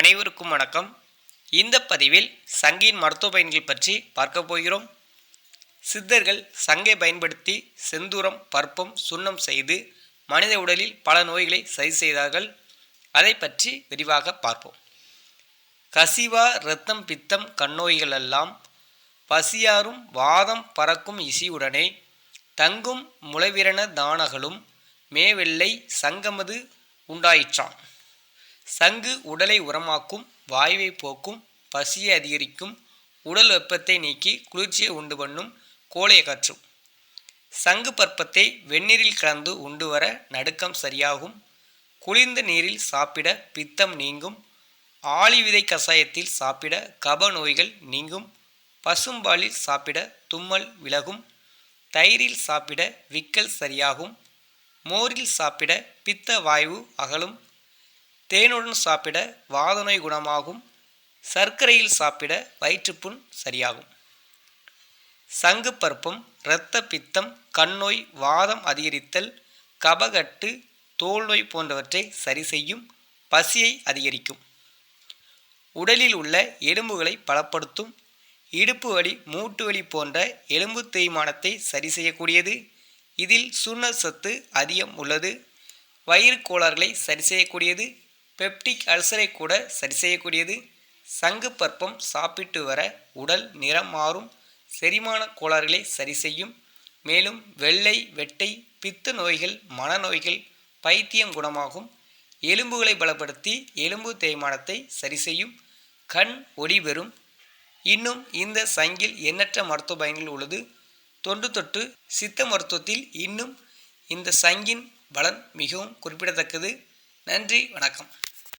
அனைவருக்கும் வணக்கம். இந்த பதிவில் சங்கின் மருத்துவ பயன்கள் பற்றி பார்க்க போகிறோம். சித்தர்கள் சங்கை பயன்படுத்தி செந்தூரம் பற்பம் சுண்ணம் செய்து மனித உடலில் பல நோய்களை சரி செய்தார்கள். அதை பற்றி விரிவாக பார்ப்போம். கசிவா இரத்தம் பித்தம் கண்ணோய்கள் எல்லாம் பசியாரும் வாதம் பறக்கும் இசையுடனே தங்கும் முளைவிரண தானகளும் மேவெள்ளை சங்கமது உண்டாயிற்றான் சங்கு உடலை உரமாக்கும் வாயுவை போக்கும் பசியை அதிகரிக்கும் உடல் வெப்பத்தை நீக்கி குளிர்ச்சியை உண்டு பண்ணும் கோழையை கற்றும். சங்கு பற்பத்தை வெந்நீரில் கலந்து உண்டு வர நடுக்கம் சரியாகும். குளிர்ந்த நீரில் சாப்பிட பித்தம் நீங்கும். ஆளிவிதை கஷாயத்தில் சாப்பிட கப நோய்கள் நீங்கும். பசும்பாலில் சாப்பிட தும்மல் விலகும். தயிரில் சாப்பிட விக்கல் சரியாகும். மோரில் சாப்பிட பித்த வாயு அகலும். தேனுடன் சாப்பிட வாதநோய் குணமாகும். சர்க்கரையில் சாப்பிட வயிற்றுப்புண் சரியாகும். சங்கு பருப்பும் இரத்த பித்தம் கண்ணோய் வாதம் அதிகரித்தல் கபகட்டு தோல் நோய் போன்றவற்றை சரி செய்யும் பசியை அதிகரிக்கும். உடலில் உள்ள எலும்புகளை பலப்படுத்தும். இடுப்பு வலி மூட்டு வலி போன்ற எலும்பு தேய்மானத்தை சரி செய்யக்கூடியது இதில் சுண்ண சத்து அதிகம் உள்ளது. வயிறு கோளாறுகளை சரி செய்யக்கூடியது பெப்டிக் அல்சரை கூட சரி செய்யக்கூடியது சங்கு பற்பம் சாப்பிட்டு வர உடல் நிறம் மாறும். செரிமான கோளாறுகளை சரி செய்யும் மேலும் வெள்ளை வெட்டை பித்த நோய்கள் மனநோய்கள் பைத்தியம் குணமாகும். எலும்புகளை பலப்படுத்தி எலும்பு தேய்மானத்தை சரி செய்யும் கண் ஒளி பெறும். இன்னும் இந்த சங்கில் எண்ணற்ற மருத்துவ பயன்கள் உள்ளது. தொன்று தொட்டு சித்த மருத்துவத்தில் இன்னும் இந்த சங்கின் பலன் மிகவும் குறிப்பிடத்தக்கது. நன்றி வணக்கம்.